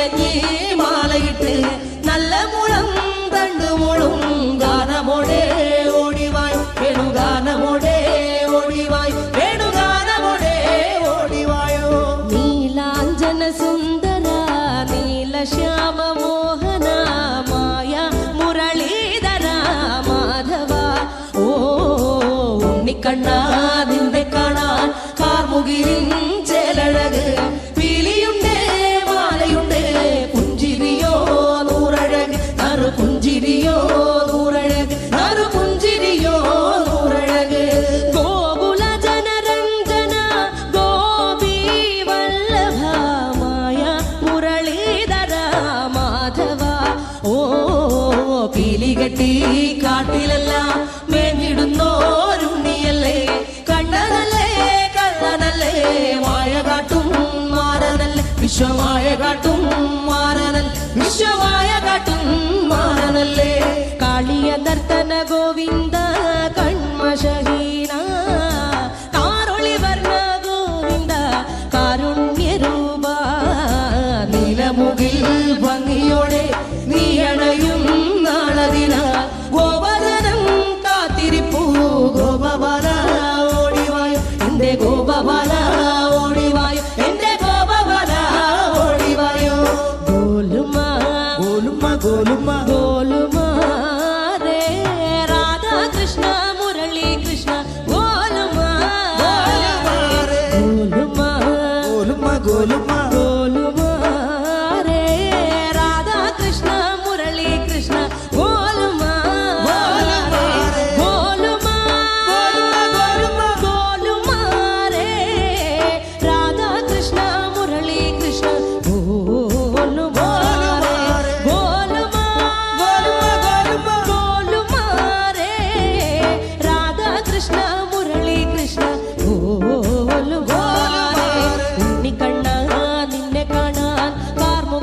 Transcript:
இலங்கி மாலையிட்டு நல்ல முழம் தண்டு முழும் கானமோடே ஓடிவாய். வேணு கானமோடே ஓடிவாய். வேணு கானமோடே ஓடிவாயோ. நீலாஞ்சன சுந்தரா நீல சியாம மோகனா மாயா முரளிதரா மாதவா. ஓ உன்னிக்கண்ணா திந்தை காணா கார்முகிலின் செயலழகு വിശ്വമായ കാട്ടും മാറനൽ വിശ്വമായ കാട്ടും മാറനല്ലേ? കാളിയ നർത്തന ഗോവിന്ദ കൺമശഹീന കാരുളി വർണ ഗോവിന്ദ കാരുണ്യരൂപ. നിലമുകിൽ ഭംഗിയോടെ നീയണയും നാളതിന. ഗോപവനം കാത്തിരിപ്പൂ ഗോപവന ഓടിവായോ. എന്റെ ഗോപവന bolo